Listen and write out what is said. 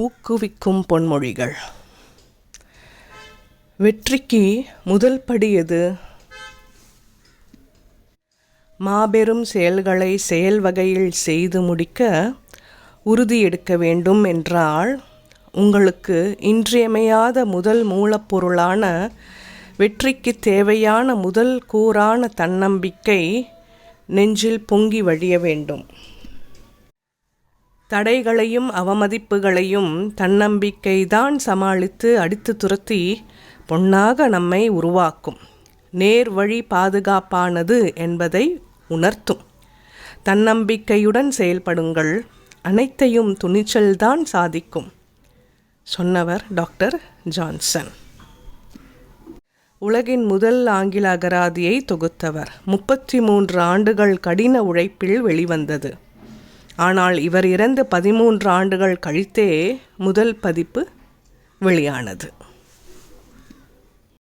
ஊக்குவிக்கும் பொன்மொழிகள். வெற்றிக்கு முதல் படி எது? மாபெரும் செயல்களை செயல் வகையில் செய்து முடிக்க உறுதி எடுக்க வேண்டும் என்றால் உங்களுக்கு இன்றியமையாத முதல் மூலப்பொருளான வெற்றிக்கு தேவையான முதல் கூறான தன்னம்பிக்கை நெஞ்சில் பொங்கி வழிய வேண்டும். தடைகளையும் அவமதிப்புகளையும் தன்னம்பிக்கைதான் சமாளித்து அடித்து துரத்தி பொன்னாக நம்மை உருவாக்கும். நேர் வழி பாதுகாப்பானது என்பதை உணர்த்தும். தன்னம்பிக்கையுடன் செயல்படுங்கள். அனைத்தையும் துணிச்சல்தான் சாதிக்கும். சொன்னவர் டாக்டர் ஜான்சன். உலகின் முதல் ஆங்கில அகராதியை தொகுத்தவர். முப்பத்தி மூன்று ஆண்டுகள் கடின உழைப்பில் வெளிவந்தது. ஆனால் இவர் இறந்து பதிமூன்று ஆண்டுகள் கழித்தே முதல் பதிப்பு வெளியானது.